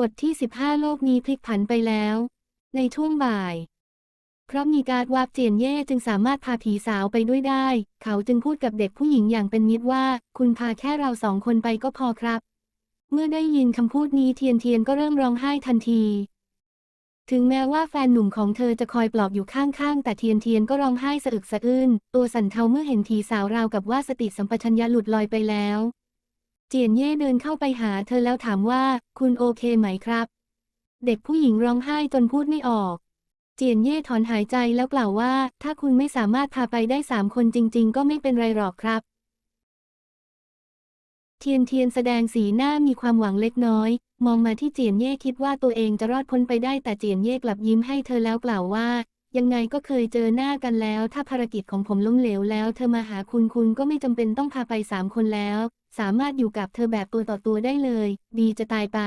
บทที่ 15 โลกนี้พลิกผันไปแล้ว ในช่วงบ่าย เพราะมีการวาบเจียนเย่จึงสามารถพาผีสาวไปด้วยได้ เขาจึงพูดกับเด็กผู้หญิงอย่างเป็นมิตรว่า คุณพาแค่เราสองคนไปก็พอครับ เมื่อได้ยินคำพูดนี้เทียนเทียนก็เริ่มร้องไห้ทันที ถึงแม้ว่าแฟนหนุ่มของเธอจะคอยปลอบอยู่ข้างๆ แต่เทียนเทียนก็ร้องไห้สะอึกสะอื้น ตัวสั่นเทาเมื่อเห็นผีสาวราวกับว่าสติสัมปชัญญะหลุดลอยไปแล้ว เจียนเย่เดินเข้าไปหาเธอแล้วถามว่าคุณโอเคไหมครับ เด็กผู้หญิงร้องไห้จนพูดไม่ออก เจียนเย่ถอนหายใจแล้วกล่าวว่า ถ้าคุณไม่สามารถพาไปได้สามคนจริง ๆ ก็ไม่เป็นไรหรอกครับ เทียนเทียนแสดงสีหน้ามีความหวังเล็กน้อย มองมาที่เจียนเย่คิดว่าตัวเองจะรอดพ้นไปได้แต่เจียนเย่กลับยิ้มให้เธอแล้วกล่าวว่า ยังไงก็เคยเจอหน้ากันแล้ว ถ้าภารกิจของผมล้มเหลวแล้ว เธอมาหาคุณคุณก็ไม่จำเป็นต้องพาไปสามคนแล้ว สามารถอยู่กับเธอแบบตัวต่อตัวได้เลย ดีจะตายไป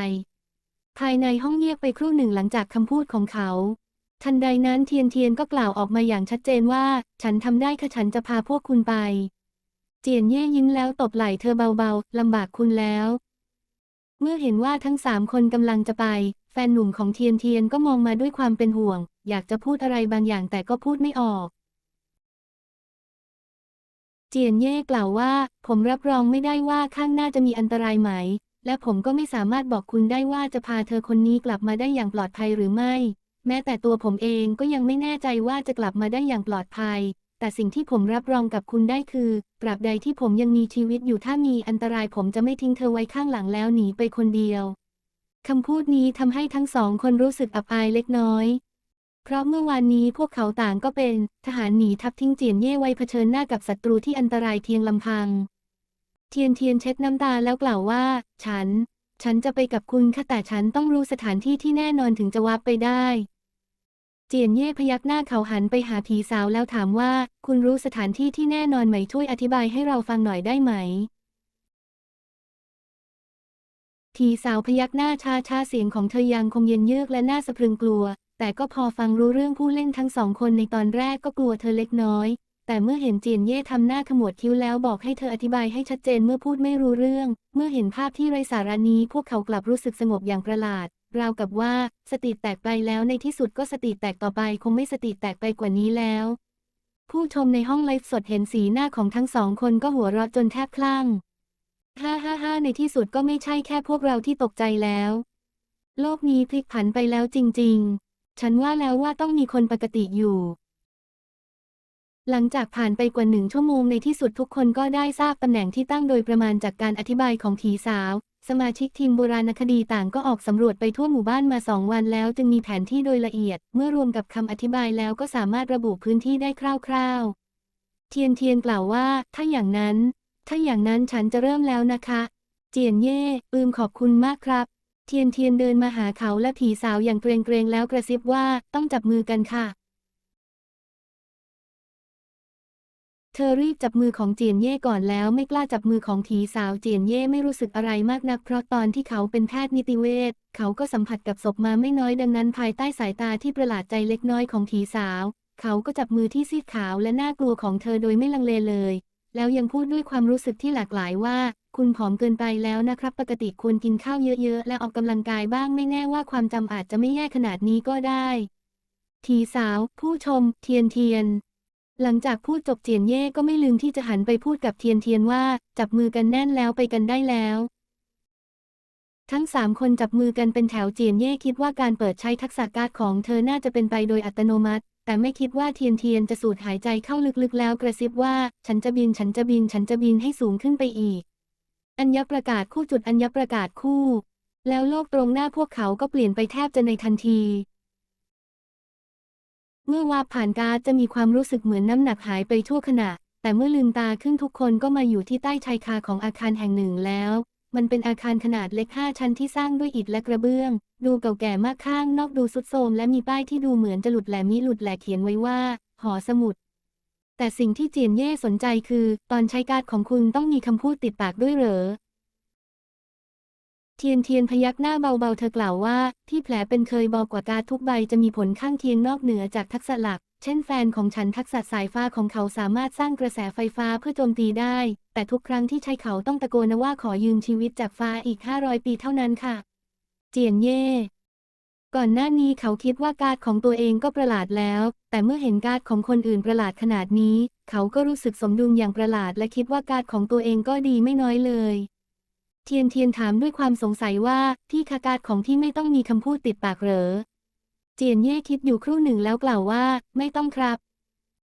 ภายในห้องเงียบไปครู่หนึ่งหลังจากคำพูดของเขา ทันใดนั้นเทียนเทียนก็กล่าวออกมาอย่างชัดเจนว่า ฉันทำได้ค่ะฉันจะพาพวกคุณไป เจียนเย่ยิ้มแล้วตบไหล่เธอเบาๆลำบากคุณแล้ว เมื่อเห็นว่าทั้งสามคนกำลังจะไป แฟนหนุ่มของเทียนเทียนก็มองมาด้วยความเป็นห่วง อยากจะพูดอะไรบางอย่างแต่ก็พูดไม่ออก จียนเย่กล่าวว่า ผมรับรองไม่ได้ว่าข้างหน้าจะมีอันตรายไหม และผมก็ไม่สามารถบอกคุณได้ว่าจะพาเธอคนนี้กลับมาได้อย่างปลอดภัยหรือไม่ แม้แต่ตัวผมเองก็ยังไม่แน่ใจว่าจะกลับมาได้อย่างปลอดภัย แต่สิ่งที่ผมรับรองกับคุณได้คือ ตราบใดที่ผมยังมีชีวิตอยู่ถ้ามีอันตรายผมจะไม่ทิ้งเธอไว้ข้างหลังแล้วหนีไปคนเดียวคำพูดนี้ทำให้ทั้งสองคนรู้สึกอับอายเล็กน้อย เพราะเมื่อวานนี้พวกเขาต่างก็เป็นทหารหนีทัพทิ้งเจียนเย่ไว้เผชิญหน้ากับศัตรูที่อันตรายเพียงลำพัง เทียนเทียนเช็ดน้ำตาแล้วกล่าวว่า ฉัน ฉันจะไปกับคุณค่ะแต่ฉันต้องรู้สถานที่ที่แน่นอนถึงจะวับไปได้ เจียนเย่พยักหน้าเขาหันไปหาผีสาวแล้วถามว่า คุณรู้สถานที่ที่แน่นอนไหมช่วยอธิบายให้เราฟังหน่อยได้ไหมผีสาวพยักหน้าชาชาเสียงของเธอยังคงเย็นเยือกและน่าสะพรึงกลัว แต่ก็พอฟังรู้เรื่องผู้เล่นทั้งสองคนในตอนแรกก็กลัวเธอเล็กน้อย แต่เมื่อเห็นเจียนเย่ทำหน้าขมวดคิ้วแล้วบอกให้เธออธิบายให้ชัดเจนเมื่อพูดไม่รู้เรื่อง เมื่อเห็นภาพที่ไร้สาระนี้พวกเขากลับรู้สึกสงบอย่างประหลาด ราวกับว่าสติแตกไปแล้วในที่สุดก็สติแตกต่อไปคงไม่สติแตกไปกว่านี้แล้ว ผู้ชมในห้องไลฟ์สดเห็นสีหน้าของทั้งสองคนก็หัวเราะจนแทบคลั่งฮ่าฮ่าฮ่าในที่สุดก็ไม่ใช่แค่พวกเราที่ตกใจแล้ว โลกนี้พลิกผันไปแล้วจริง ๆ ฉันว่าแล้วว่าต้องมีคนปกติอยู่ หลังจากผ่านไปกว่าหนึ่งชั่วโมงในที่สุดทุกคนก็ได้ทราบตำแหน่งที่ตั้งโดยประมาณจากการอธิบายของผีสาว สมาชิกทีมโบราณคดีต่างก็ออกสำรวจไปทั่วหมู่บ้านมาสองวันแล้ว จึงมีแผนที่โดยละเอียด เมื่อรวมกับคำอธิบายแล้วก็สามารถระบุพื้นที่ได้คร่าวๆ เทียนเทียนกล่าวว่า ถ้าอย่างนั้น ถ้าอย่างนั้นฉันจะเริ่มแล้วนะคะ เจียนเย่ปืมขอบคุณมากครับ เทียนเทียนเดินมาหาเขาและผีสาวอย่างเกรงเกรงแล้วกระซิบว่าต้องจับมือกันค่ะ เธอรีบจับมือของเจียนเย่ก่อนแล้วไม่กล้าจับมือของผีสาวเจียนเย่ไม่รู้สึกอะไรมากนัก เพราะตอนที่เขาเป็นแพทย์นิติเวชเขาก็สัมผัสกับศพมาไม่น้อยดังนั้น ภายใต้สายตาที่ประหลาดใจเล็กน้อยของผีสาว เขาก็จับมือที่ซีดขาวและน่ากลัวของเธอโดยไม่ลังเลเลย แล้วยังพูดด้วยความรู้สึกที่หลากหลายว่า คุณผอมเกินไปแล้วนะครับ ปกติควรกินข้าวเยอะๆ และออกกำลังกายบ้างไม่แน่ว่าความจำอาจจะไม่แย่ขนาดนี้ก็ได้ ทีสาว ผู้ชม เทียนเทียน หลังจากพูดจบเจียนเย่ก็ไม่ลืมที่จะหันไปพูดกับเทียนเทียนว่า จับมือกันแน่นแล้วไปกันได้แล้วทั้งสามคนจับมือกันเป็นแถวเจียนเย่คิดว่าการเปิดใช้ทักษะการ์ดของเธอน่าจะเป็นไปโดยอัตโนมัติ แต่ไม่คิดว่าเทียนเทียนจะสูดหายใจเข้าลึกๆแล้วกระซิบว่า ฉันจะบินฉันจะบินฉันจะบินให้สูงขึ้นไปอีก อัญญประกาศคู่จุดอัญญประกาศคู่ แล้วโลกตรงหน้าพวกเขาก็เปลี่ยนไปแทบจะในทันที เมื่อวาบผ่านกาจะมีความรู้สึกเหมือนน้ำหนักหายไปชั่วขณะ แต่เมื่อลืมตาขึ้นทุกคนก็มาอยู่ที่ใต้ชายคาของอาคารแห่งหนึ่งแล้ว มันเป็นอาคารขนาดเล็กห้าชั้นที่สร้างด้วยอิฐและกระเบื้อง ดูเก่าแก่มากข้างนอกดูสุดโทรมและมีป้ายที่ดูเหมือนจะหลุดแหลมมิหลุดแหลเขียนไว้ว่า หอสมุด แต่สิ่งที่เจียนเย่สนใจคือ ตอนใช้การ์ดของคุณต้องมีคำพูดติดปากด้วยเหรอ เทียนเทียนพยักหน้าเบาๆเธอกล่าวว่า ที่แผลเป็นเคยบอกกว่าการดทุกใบจะมีผลข้างเคียงนอกเหนือจากทักษะหลัก เช่นแฟนของฉันทักษะสายฟ้าของเขาสามารถสร้างกระแสไฟฟ้าเพื่อโจมตีได้ แต่ทุกครั้งที่ใช้เขาต้องตะโกนว่าขอยืมชีวิตจากฟ้าอีก 500 ปีเท่านั้นค่ะ เจียนเย่ ก่อนหน้านี้เขาคิดว่าการ์ดของตัวเองก็ประหลาดแล้ว แต่เมื่อเห็นการ์ดของคนอื่นประหลาดขนาดนี้ เขาก็รู้สึกสมดุลอย่างประหลาดและคิดว่าการ์ดของตัวเองก็ดีไม่น้อยเลย เทียนเทียนถามด้วยความสงสัยว่าพี่คะการ์ดของพี่ไม่ต้องมีคำพูดติดปากเหรอ เจียนเย่คิดอยู่ครู่หนึ่งแล้วกล่าวว่า ไม่ต้องครับ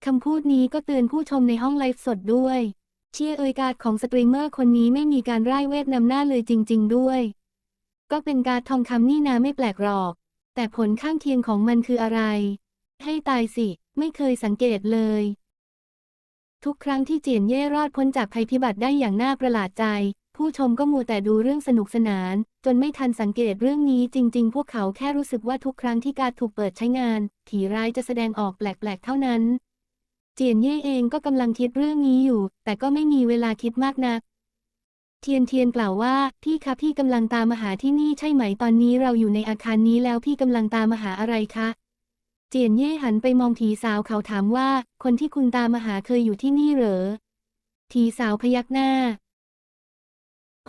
คำพูดนี้ก็เตือนผู้ชมในห้องไลฟ์สดด้วย เชื่อเอ่ยการ์ดของสตรีมเมอร์คนนี้ไม่มีการร่ายเวทนำหน้าเลยจริง ๆ ด้วย ก็เป็นการ์ดทองคำนี่นาไม่แปลกหรอก แต่ผลข้างเคียงของมันคืออะไร ให้ตายสิ ไม่เคยสังเกตเลย ทุกครั้งที่เจียนเย่รอดพ้นจากภัยพิบัติได้อย่างน่าประหลาดใจ ผู้ชมก็มัวแต่ดูเรื่องสนุกสนาน จนไม่ทันสังเกตเรื่องนี้จริง ๆ พวกเขาแค่รู้สึกว่าทุกครั้งที่การถูกเปิดใช้งาน ผีร้ายจะแสดงออกแปลกๆ เท่านั้น เจียนเย่เองก็กำลังคิดเรื่องนี้อยู่ แต่ก็ไม่มีเวลาคิดมากนัก เทียนเทียนกล่าวว่าพี่คะพี่กำลังตามมาหาที่นี่ใช่ไหมตอนนี้เราอยู่ในอาคารนี้แล้วพี่กำลังตามมาหาอะไรคะ เจียนเย่หันไปมองผีสาวเขาถามว่า คนที่คุณตามมาหาเคยอยู่ที่นี่เหรอผีสาวพยักหน้า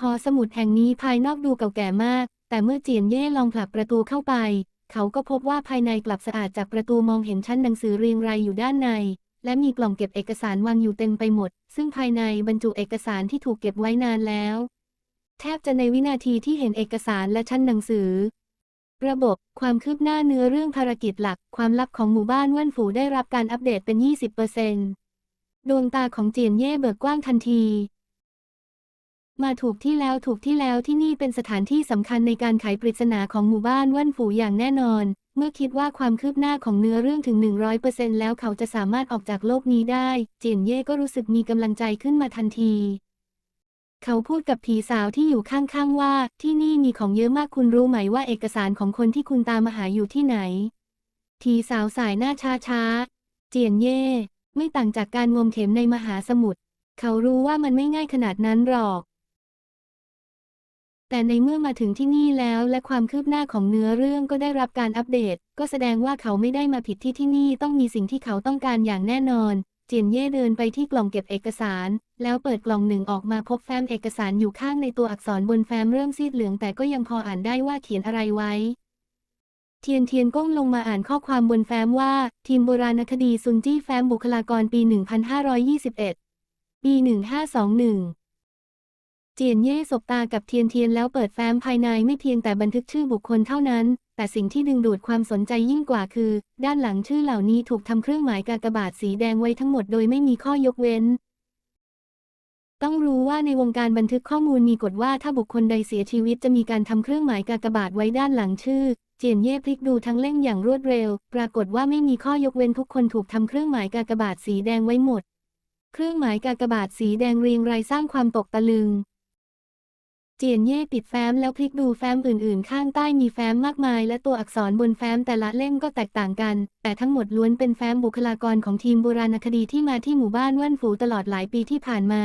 หอสมุดแห่งนี้ภายนอกดูเก่าแก่มาก แต่เมื่อเจียนเย่ลองผลักประตูเข้าไป เขาก็พบว่าภายในกลับสะอาดจากประตูมองเห็นชั้นหนังสือเรียงรายอยู่ด้านใน และมีกล่องเก็บเอกสารวางอยู่เต็มไปหมด ซึ่งภายในบรรจุเอกสารที่ถูกเก็บไว้นานแล้ว แทบจะในวินาทีที่เห็นเอกสารและชั้นหนังสือ ระบบความคืบหน้าเนื้อเรื่องภารกิจหลัก ความลับของหมู่บ้านว่านฝูได้รับการอัปเดตเป็น 20%ดวงตาของเจียนเย่เบิกกว้างทันทีมาถูกที่แล้วถูกที่แล้วที่นี่เป็นสถานที่สำคัญในการไขปริศนาของหมู่บ้านว่านฝูอย่างแน่นอน เมื่อคิดว่าความคืบหน้าของเนื้อเรื่องถึง 100%แล้วเขาจะสามารถออกจากโลกนี้ได้ เจียนเย่ก็รู้สึกมีกำลังใจขึ้นมาทันที เขาพูดกับผีสาวที่อยู่ข้างๆว่า ที่นี่มีของเยอะมากคุณรู้ไหมว่าเอกสารของคนที่คุณตามมาหาอยู่ที่ไหนผีสาวสายหน้าช้าๆ เจียนเย่ไม่ต่างจากการงมเข็มในมหาสมุทรเขารู้ว่ามันไม่ง่ายขนาดนั้นหรอก แต่ในเมื่อมาถึงที่นี่แล้วและความคืบหน้าของเนื้อเรื่องก็ได้รับการอัปเดต ก็แสดงว่าเขาไม่ได้มาผิดที่ที่นี่ต้องมีสิ่งที่เขาต้องการอย่างแน่นอน เจียนเย่เดินไปที่กล่องเก็บเอกสาร แล้วเปิดกล่องหนึ่งออกมาพบแฟ้มเอกสารอยู่ข้างในตัวอักษรบนแฟ้มเริ่มซีดเหลืองแต่ก็ยังพออ่านได้ว่าเขียนอะไรไว้ เทียนเทียนก้มลงมาอ่านข้อความบนแฟ้มว่า ทีมโบราณคดีซุนจี้แฟ้มบุคลากรปี 1521 ปี 1521 เจียนเย่สบตากับเทียนเทียนแล้วเปิดแฟ้มภายในไม่เพียงแต่บันทึกชื่อบุคคลเท่านั้น แต่สิ่งที่ดึงดูดความสนใจยิ่งกว่าคือ ด้านหลังชื่อเหล่านี้ถูกทำเครื่องหมายกากบาทสีแดงไว้ทั้งหมดโดยไม่มีข้อยกเว้น ต้องรู้ว่าในวงการบันทึกข้อมูลมีกฎว่าถ้าบุคคลใดเสียชีวิตจะมีการทำเครื่องหมายกากบาทไว้ด้านหลังชื่อ เจียนเย่พลิกดูทั้งเล่มอย่างรวดเร็ว ปรากฏว่าไม่มีข้อยกเว้นทุกคนถูกทำเครื่องหมายกากบาทสีแดงไว้หมด เครื่องหมายกากบาทสีแดงเรียงรายสร้างความตกตะลึง เจียนเย่ปิดแฟ้มแล้วพลิกดูแฟ้มอื่นๆ ข้างใต้มีแฟ้มมากมาย และตัวอักษรบนแฟ้มแต่ละเล่มก็แตกต่างกัน แต่ทั้งหมดล้วนเป็นแฟ้มบุคลากรของทีมโบราณคดีที่มาที่หมู่บ้านว่านฝูตลอดหลายปีที่ผ่านมา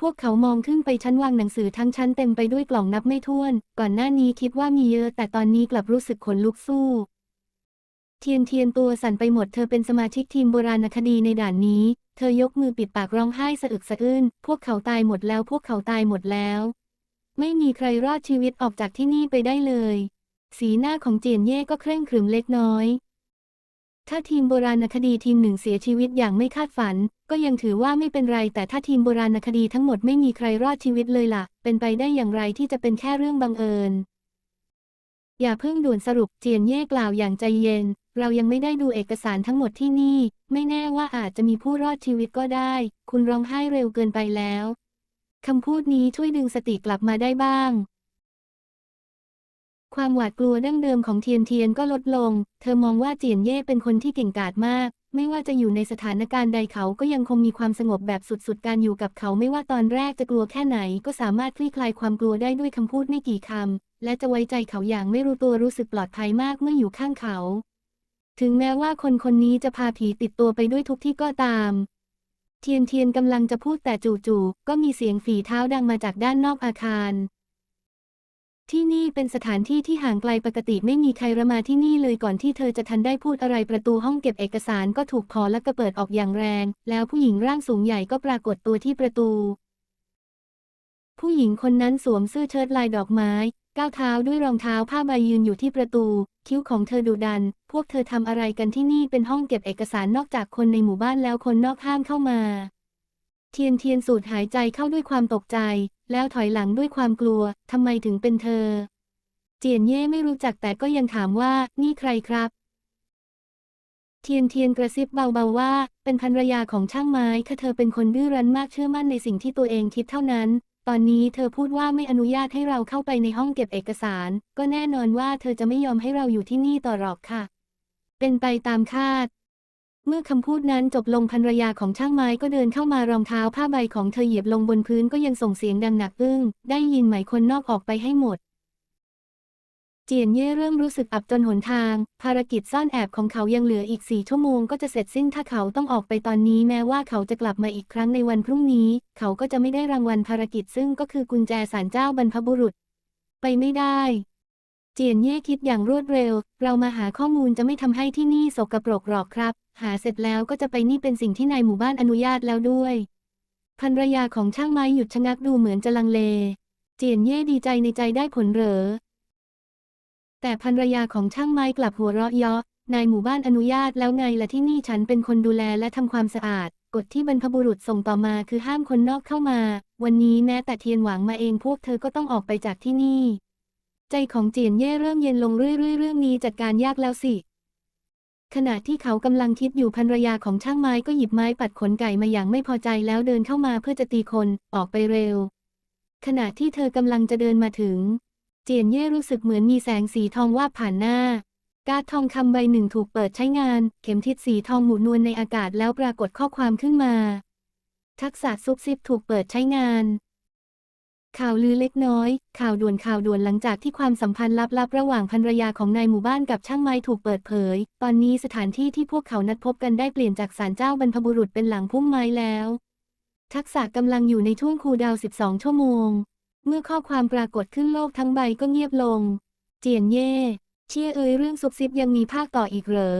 พวกเขามองขึ้นไปชั้นวางหนังสือทั้งชั้นเต็มไปด้วยกล่องนับไม่ถ้วน ก่อนหน้านี้คิดว่ามีเยอะ แต่ตอนนี้กลับรู้สึกขนลุกสู้ เทียนเทียนตัวสั่นไปหมดเธอเป็นสมาชิกทีมโบราณคดีในด่านนี้ เธอยกมือปิดปากร้องไห้สะอึกสะอื้นพวกเขาตายหมดแล้วพวกเขาตายหมดแล้ว ไม่มีใครรอดชีวิตออกจากที่นี่ไปได้เลย สีหน้าของเจียนเย่ก็เคร่งขรึมเล็กน้อย ถ้าทีมโบราณคดีทีมหนึ่งเสียชีวิตอย่างไม่คาดฝัน ก็ยังถือว่าไม่เป็นไร แต่ถ้าทีมโบราณคดีทั้งหมดไม่มีใครรอดชีวิตเลยล่ะ เป็นไปได้อย่างไรที่จะเป็นแค่เรื่องบังเอิญ อย่าเพิ่งด่วนสรุปเจียนเย่กล่าวอย่างใจเย็น เรายังไม่ได้ดูเอกสารทั้งหมดที่นี่ ไม่แน่ว่าอาจจะมีผู้รอดชีวิตก็ได้ คุณร้องไห้เร็วเกินไปแล้ว คำพูดนี้ช่วยดึงสติกลับมาได้บ้าง ความหวาดกลัวดั้งเดิมของเทียนเทียนก็ลดลง เธอมองว่าเจียนเย่เป็นคนที่เก่งกาจมาก ไม่ว่าจะอยู่ในสถานการณ์ใดเขาก็ยังคงมีความสงบแบบสุดๆ การอยู่กับเขาไม่ว่าตอนแรกจะกลัวแค่ไหน ก็สามารถคลี่คลายความกลัวได้ด้วยคำพูดไม่กี่คำ และจะไว้ใจเขาอย่างไม่รู้ตัวรู้สึกปลอดภัยมากเมื่ออยู่ข้างเขา ถึงแม้ว่าคนคนนี้จะพาผีติดตัวไปด้วยทุกที่ก็ตาม เทียนเทียนกำลังจะพูดแต่จู่ๆก็มีเสียงฝีเท้าดังมาจากด้านนอกอาคาร ที่นี่เป็นสถานที่ที่ห่างไกลปกติไม่มีใครระมาที่นี่เลยก่อนที่เธอจะทันได้พูดอะไรประตูห้องเก็บเอกสารก็ถูกพอและกระเปิดออกอย่างแรง แล้วผู้หญิงร่างสูงใหญ่ก็ปรากฏตัวที่ประตูผู้หญิงคนนั้นสวมเสื้อเชิ้ตลายดอกไม้ ก้าวเท้าด้วยรองเท้าผ้าใบยืนอยู่ที่ประตู คิ้วของเธอดุดัน พวกเธอทำอะไรกันที่นี่เป็นห้องเก็บเอกสารนอกจากคนในหมู่บ้านแล้วคนนอกห้ามเข้ามา เทียนเทียนสูดหายใจเข้าด้วยความตกใจ แล้วถอยหลังด้วยความกลัว ทำไมถึงเป็นเธอ เจียนเย่ไม่รู้จักแต่ก็ยังถามว่านี่ใครครับ เทียนเทียนกระซิบเบาๆว่า เป็นภรรยาของช่างไม้ค่ะเธอเป็นคนดื้อรั้นมากเชื่อมั่นในสิ่งที่ตัวเองคิดเท่านั้น ตอนนี้เธอพูดว่าไม่อนุญาตให้เราเข้าไปในห้องเก็บเอกสาร ก็แน่นอนว่าเธอจะไม่ยอมให้เราอยู่ที่นี่ต่อหรอกค่ะ เป็นไปตามคาด เมื่อคำพูดนั้นจบลงภรรยาของช่างไม้ก็เดินเข้ามารองเท้าผ้าใบของเธอเหยียบลงบนพื้นก็ยังส่งเสียงดังหนักอึ้ง ได้ยินไหมคนนอกออกไปให้หมด เจียนเย่เริ่มรู้สึกอับจนหนทาง ภารกิจซ่อนแอบของเขายังเหลืออีกสี่ชั่วโมงก็จะเสร็จสิ้นถ้าเขาต้องออกไปตอนนี้แม้ว่าเขาจะกลับมาอีกครั้งในวันพรุ่งนี้ เขาก็จะไม่ได้รางวัลภารกิจซึ่งก็คือกุญแจศาลเจ้าบรรพบุรุษ ไปไม่ได้ เจียนเย่คิดอย่างรวดเร็ว เรามาหาข้อมูลจะไม่ทำให้ที่นี่สกปรกหรอกครับ หาเสร็จแล้วก็จะไปนี่เป็นสิ่งที่นายหมู่บ้านอนุญาตแล้วด้วยภรรยาของช่างไม้หยุดชะงักดูเหมือนจะลังเล เจียนเย่ดีใจในใจได้ผลเหรอ แต่ภรรยาของช่างไม้กลับหัวเราะเยาะนายหมู่บ้านอนุญาตแล้วไงละที่นี่ฉันเป็นคนดูแลและทำความสะอาด กฎที่บรรพบุรุษส่งต่อมาคือห้ามคนนอกเข้ามา วันนี้แม้แต่เทียนหวังมาเองพวกเธอก็ต้องออกไปจากที่นี่ ใจของเจียนเย่เริ่มเย็นลงเรื่อยๆเรื่องนี้จัดการยากแล้วสิ ขณะที่เขากำลังคิดอยู่ภรรยาของช่างไม้ก็หยิบไม้ปัดขนไก่มาอย่างไม่พอใจแล้วเดินเข้ามาเพื่อจะตีคนออกไปเร็ว ขณะที่เธอกำลังจะเดินมาถึง เจียนเย่รู้สึกเหมือนมีแสงสีทองวาบผ่านหน้า การ์ดทองคำใบหนึ่งถูกเปิดใช้งาน เข็มทิศสีทองหมุนนวลในอากาศแล้วปรากฏข้อความขึ้นมา ทักษะซุบซิบถูกเปิดใช้งานข่าวลือเล็กน้อย ข่าวด่วนข่าวด่วนหลังจากที่ความสัมพันธ์ลับๆ ระหว่างภรรยาของนายหมู่บ้านกับช่างไม้ถูกเปิดเผย ตอนนี้สถานที่ที่พวกเขานัดพบกันได้เปลี่ยนจากศาลเจ้าบรรพบุรุษเป็นหลังพุ่มไม้แล้ว ทักษะกำลังอยู่ในช่วงคูดาว 12 ชั่วโมง เมื่อข้อความปรากฏขึ้นโลกทั้งใบก็เงียบลง เจียนเย่ เชี่ยเอ๋ยเรื่องซุบซิบยังมีภาคต่ออีกเหรอ